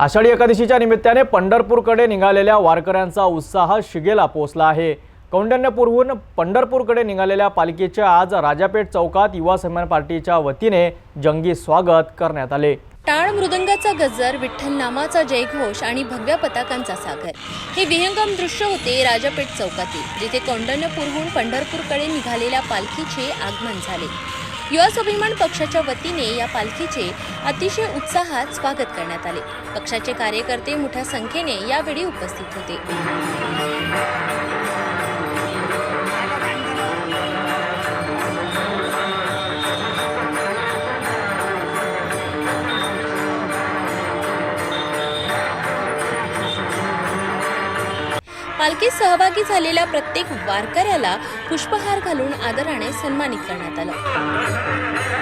आषाढी एकादशीच्या निमित्ताने पंढरपूरकडे निघालेल्या वारकऱ्यांचा उत्साह शिगेला पोहोचला आहे. कौंडण्यपूरहून पंढरपूरकडे निघालेल्या पालखीच्या आज राजापेठ चौकात युवा सन्मान पार्टीच्या वतीने जंगी स्वागत करण्यात आले. टाळ मृदंगाचा गजर विठ्ठल नामाचा जयघोष आणि भगव्या पताकांचा सागर. हे विहंगम दृश्य होते राजापेठ चौकातील जिथे कौंडण्यपूरहून पंढरपूरकडे निघालेल्या पालखीचे आगमन झाले. युवा स्वाभिमान पक्षाच्या वतीने या पालखीचे अतिशय उत्साहात स्वागत करण्यात आले. पक्षाचे कार्यकर्ते मोठ्या संख्येने यावेळी उपस्थित होते. पालखीत सहभागी झालेल्या प्रत्येक वारकऱ्याला पुष्पहार घालून आदराने सन्मानित करण्यात आलं.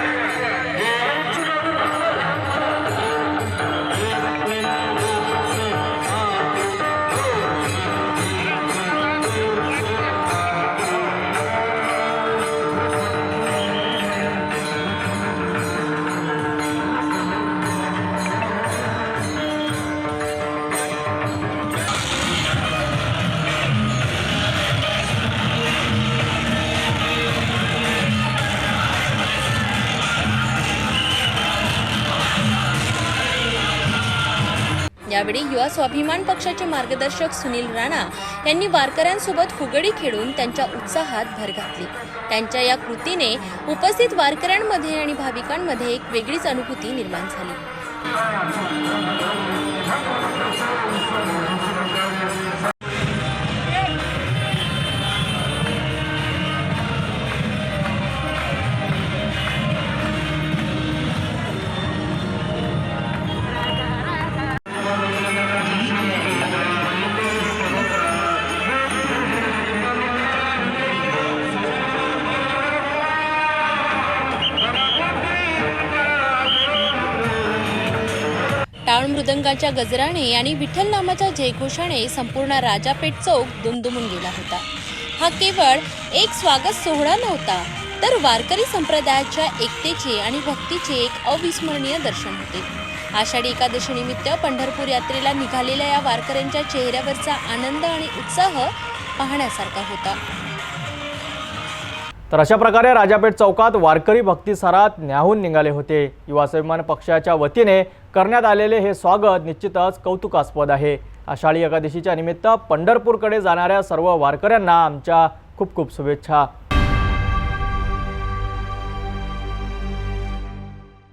यावेळी युवा स्वाभिमान पक्षाचे मार्गदर्शक सुनील राणा यांनी वारकऱ्यांसोबत फुगडी खेळून त्यांच्या उत्साहात भर घातली. त्यांच्या या कृतीने उपस्थित वारकऱ्यांमध्ये आणि भाविकांमध्ये एक वेगळीच अनुभूती निर्माण झाली. टाळ मृदंगाच्या गजराने आणि विठ्ठल नामाच्या जयघोषाने संपूर्ण राजापेठ चौक दुमदुमून गेला होता. हा केवळ एक स्वागत सोहळा नव्हता तर वारकरी संप्रदायाच्या एकतेचे आणि भक्तीचे एक अविस्मरणीय दर्शन होते. आषाढी एकादशीनिमित्त पंढरपूर यात्रेला निघालेल्या या वारकऱ्यांच्या चेहऱ्यावरचा आनंद आणि उत्साह पाहण्यासारखा होता. तर अशा प्रकारे राजापेठ चौकात वारकरी भक्तिसारात न्याहून निघाले होते. युवा स्वाभिमान पक्षाच्या वतीने करण्यात आलेले हे स्वागत निश्चितच कौतुकास्पद आहे. आषाढी एकादशीच्या निमित्त पंढरपूरकडे जाणाऱ्या सर्व वारकऱ्यांना आमच्या खूप खूप शुभेच्छा.